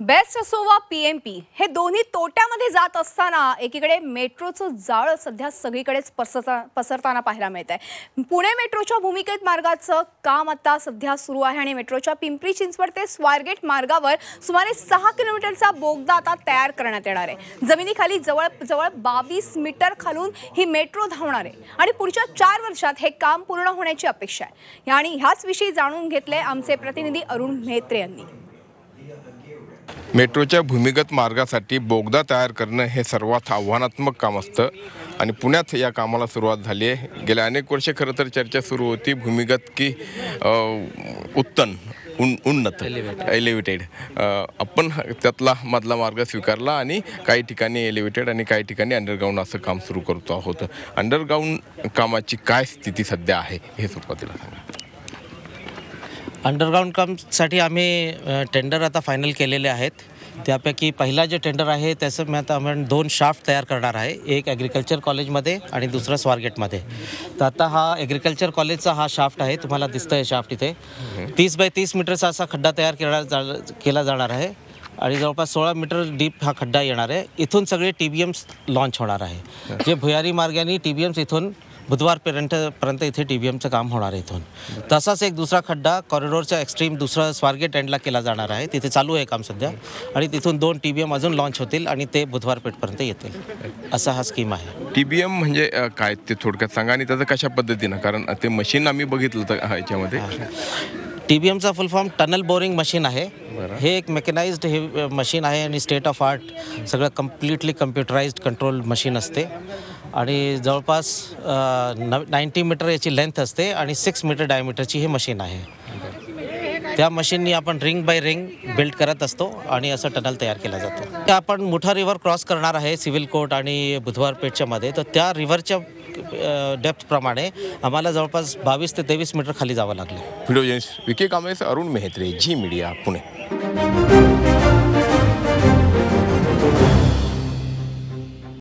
Best असो वा P M P हे दोन्ही तोट्यामध्ये जात असताना एकीकडे मेट्रोचं जाळं सध्या सगळीकडेच पसरता पसरताना पाहायला मिळत आहे पुणे मेट्रोच्या भूमिकेत मार्गाचं काम आता सध्या सुरू आहे आणि मेट्रोच्या पिंपरी चिंचवड ते स्वारगेट मार्गावर सुमारे सहा किलोमीटरचा बोगदा आता तयार करण्यात येणार आहे. जमिनीखाली जवळ जवळ बावीस मीटर खालून ही मेट्रो धावणार आहे आणि पुढच्या चार वर्षात हे काम पूर्ण होण्याची अपेक्षा आहे. आणि ह्याच विषयी जाणून घेतले आमचे प्रतिनिधी अरुण म्हेत्रे यांनी. मेट्रोच्या भूमिगत मार्गासाठी बोगदा तयार करणं हे सर्वात आव्हानात्मक काम असतं. आणि पुण्यात या कामाला सुरुवात झाली आहे. गेल्या अनेक वर्षे खरं तर चर्चा सुरू होती भूमिगत की उत्तन उन उन्नत एलिव्हेटेड आपण त्यातला मधला मार्ग स्वीकारला आणि काही ठिकाणी एलिव्हेटेड आणि काही ठिकाणी अंडरग्राऊंड असं काम सुरू करतो आहोत. अंडरग्राऊंड कामाची काय स्थिती सध्या आहे हे सुरुवातीला सांगा. अंडरग्राऊंड कामसाठी आम्ही टेंडर आता फायनल केलेले आहेत. त्यापैकी पहिला जे टेंडर आहे त्याचं मी आता आपण दोन शाफ्ट तयार करणार आहे. एक ॲग्रिकल्चर कॉलेजमध्ये आणि दुसरं स्वारगेटमध्ये तर आता हा ॲग्रिकल्चर कॉलेजचा हा शाफ्ट आहे. तुम्हाला दिसतं आहे शाफ्ट इथे तीस बाय तीस मीटरचा असा खड्डा तयार केला जा केला जाणार आहे. आणि जवळपास सोळा मीटर डीप हा खड्डा येणार आहे. इथून सगळे टी बी एम्स लॉन्च होणार आहे. जे भुयारी मार्गाने टी बी एम्स इथून बुधवारपर्यंत पर्यंत इथे टी बी एमचं काम होणार आहे इथून. तसाच एक दुसरा खड्डा कॉरिडोरच्या एक्स्ट्रीम दुसरा स्वारगेट एंडला केला जाणार आहे. तिथे चालू आहे काम सध्या. आणि तिथून दोन टी बी एम अजून लॉन्च होतील आणि ते बुधवारपेठपर्यंत येतील. असा हा स्कीम आहे. टी बी एम म्हणजे काय ते थोडक्यात सांगा आणि त्याचं कशा पद्धतीनं? कारण ते मशीन आम्ही बघितलं होतं ह्याच्यामध्ये. T B एमचा full form tunnel boring machine आहे. हे एक मेकनाइज्ड हे मशीन आहे आणि स्टेट ऑफ आर्ट सगळं कम्प्लिटली कम्प्युटराइज्ड कंट्रोल मशीन असते. आणि जवळपास नाईंटी मीटर याची लेंथ असते आणि सिक्स मीटर डायमीटरची ही मशीन आहे. त्या मशीननी आपण रिंग बाय रिंग बिल्ड करत असतो आणि असं टनल तयार केला जातो. आपण मुठा रिव्हर क्रॉस करणार आहे सिव्हिल कोर्ट आणि बुधवार पेठच्या मध्ये. तर त्या रिव्हरच्या डेप्थप्रमाणे आम्हाला जवळपास बावीस ते तेवीस मीटर खाली जावं लागलं. Video V K Kamble Arun Mehtre Zee media Pune.